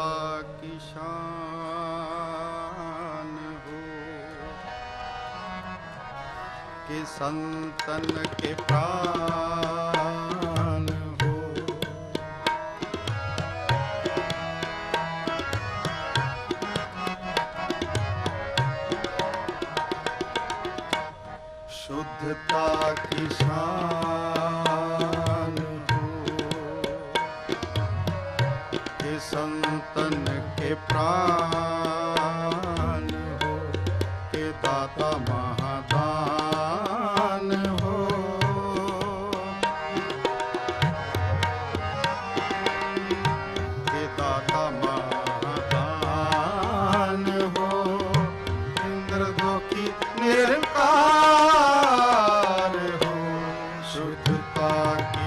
ਰੱਬਾ ਕੀ ਸ਼ਾਨ ਹੋ। ਕਿ ਸੰਤਨ ਕੇ ਪ੍ਰਾਨ ਹੋ। ਸ਼ੁੱਧਤਾ ਕੀ ਸ਼ਾਨ संतन के प्राण हो, के दाता महादान हो। के दाता महादान हो इंद्र दो की निरकार हो शुद्धता की